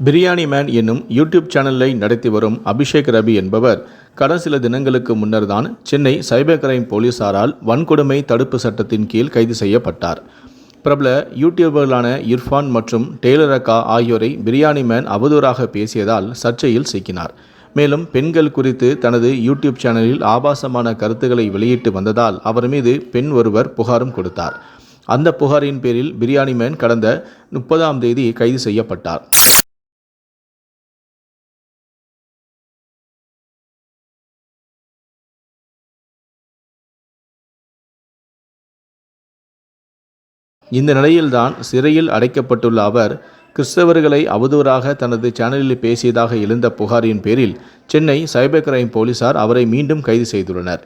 Biryani man என்னும் YouTube சேனலை நடத்தி வரும் அபிஷேக் ரவி என்பவர் கடந்த சில தினங்களுக்கு முன்னர் தான் சென்னை சைபர் கிரைம் போலீசாரால் வன்கொடுமை தடுப்பு சட்டத்தின் கீழ் கைது செய்யப்பட்டார். பிரபல யூடியூபர்களான இர்ஃபான் மற்றும் டெய்லர் அக்கா ஆகியோரை பிரியாணி மேன் அவதூறாக பேசியதால் சர்ச்சையில் சிக்கினார். மேலும் பெண்கள் குறித்து தனது யூடியூப் சேனலில் ஆபாசமான கருத்துக்களை வெளியிட்டு வந்ததால் அவர் மீது பெண் ஒருவர் புகாரும் கொடுத்தார். அந்த புகாரின் பேரில் பிரியாணி மேன் கடந்த முப்பதாம் தேதி கைது செய்யப்பட்டார். இந்த நிலையில்தான் சிறையில் அடைக்கப்பட்டுள்ள அவர் கிறிஸ்தவர்களை அவதூறாக தனது சேனலில் பேசியதாக எழுந்த புகாரின் பேரில் சென்னை சைபர் கிரைம் போலீசார் அவரை மீண்டும் கைது செய்துள்ளனர்.